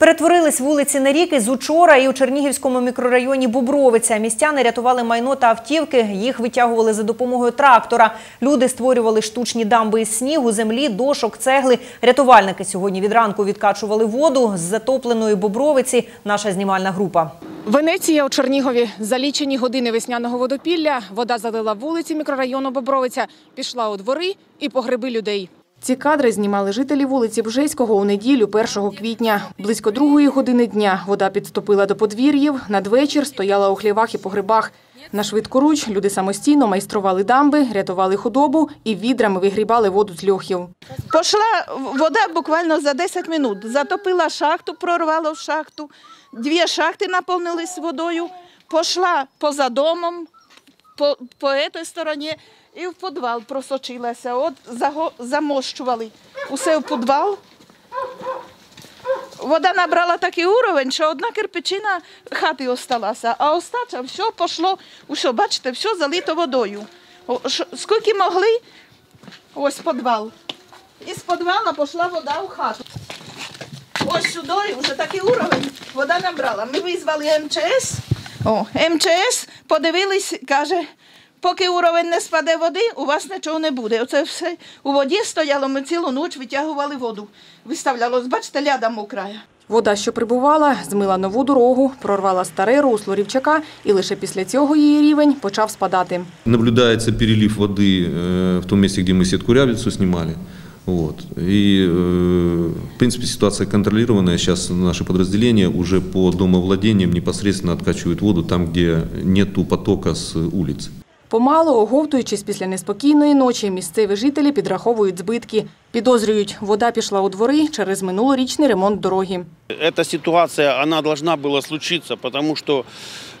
Перетворились вулиці на ріки з учора і у Чернігівському мікрорайоні Бобровиця. Містяни рятували майно та автівки. Їх витягували за допомогою трактора. Люди створювали штучні дамби із снігу, землі, дошок, цегли. Рятувальники сьогодні від ранку відкачували воду з затопленої Бобровиці. Наша знімальна група. Венеція у Чернігові. За лічені години весняного водопілля вода залила вулиці мікрорайону Бобровиця, пішла у двори і погреби людей. Ці кадри знімали жителі вулиці Бжеського у неділю 1 квітня. Близько другої години дня вода підступила до подвір'їв, надвечір стояла у хлівах і погребах. На швидкоруч люди самостійно майстрували дамби, рятували худобу і відрами вигрібали воду з льохів. Пішла вода буквально за 10 минут. Затопила шахту, прорвала в шахту. Дві шахти наповнились водою. Пішла поза домом, по, по этой стороні, і в підвал просочилася. От замощували усе в підвал. Вода набрала такий уровень, що одна кирпичина хати осталася, а остача все пішло, усе, бачите, все залито водою. Скільки могли, ось підвал. Із підвала пішла вода у хату. Ось сюди вже такий уровень вода набрала. Ми визвали МЧС. О, МЧС подивились, каже, поки уровень не спаде води, у вас нічого не буде. Оце все у воді стояло, ми цілу ніч витягували воду. Виставлялось, бачите, ляда мокрая. Вода, що прибувала, змила нову дорогу, прорвала старе русло рівчака, і лише після цього її рівень почав спадати. Наблюдается перелив воды э, в том месте, где мы сетку рябицу снимали. Вот. И, э, в принципе, ситуация контролированная. Сейчас наши подразделения уже по домовладениям непосредственно откачивают воду там, где нету потока с улицы. Помало, оговтуючись після неспокійної ночі, місцеві жителі підраховують збитки. Підозрюють, вода пішла у двори через минулорічний ремонт дороги. Эта ситуация, она должна была случиться, потому что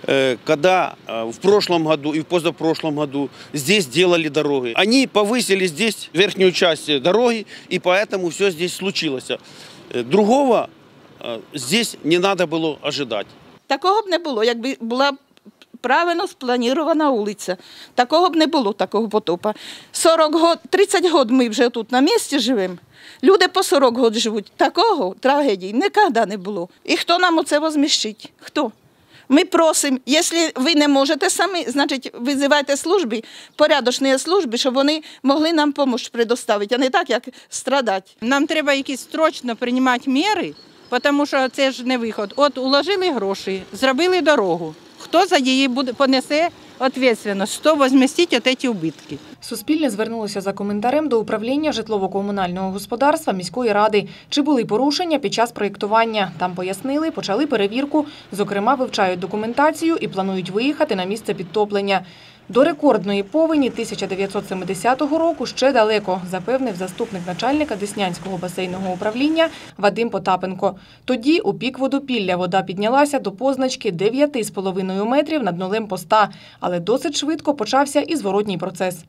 э, когда э, в прошлом году и в позапрошлом году здесь делали дороги, они повысили здесь верхнюю часть э, дороги, и поэтому все здесь случилось. Э, Другого э, здесь не надо было ожидать. Такого б не було, якби була правильно спланірована вулиця. Такого б не було, такого потопа. 40 год, 30 років ми вже тут на місці живемо. Люди по 40 років живуть. Такого трагедії ніколи не було. І хто нам оце возміщить? Хто? Ми просимо, якщо ви не можете самі, значить визивайте служби, порядочні служби, щоб вони могли нам допомогу предоставити, а не так, як страдати. Нам треба якісь строчно приймати міри, тому що це ж не виход. От уложили гроші, зробили дорогу. Хто за її буде понесе відповідальність, хто возмістить ці убитки? Суспільне звернулося за коментарем до управління житлово-комунального господарства міської ради. Чи були порушення під час проєктування? Там пояснили, почали перевірку. Зокрема, вивчають документацію і планують виїхати на місце підтоплення. До рекордної повені 1970 року ще далеко, запевнив заступник начальника Деснянського басейного управління Вадим Потапенко. Тоді у пік водопілля вода піднялася до позначки 9,5 метрів над нулем поста, але досить швидко почався і зворотній процес.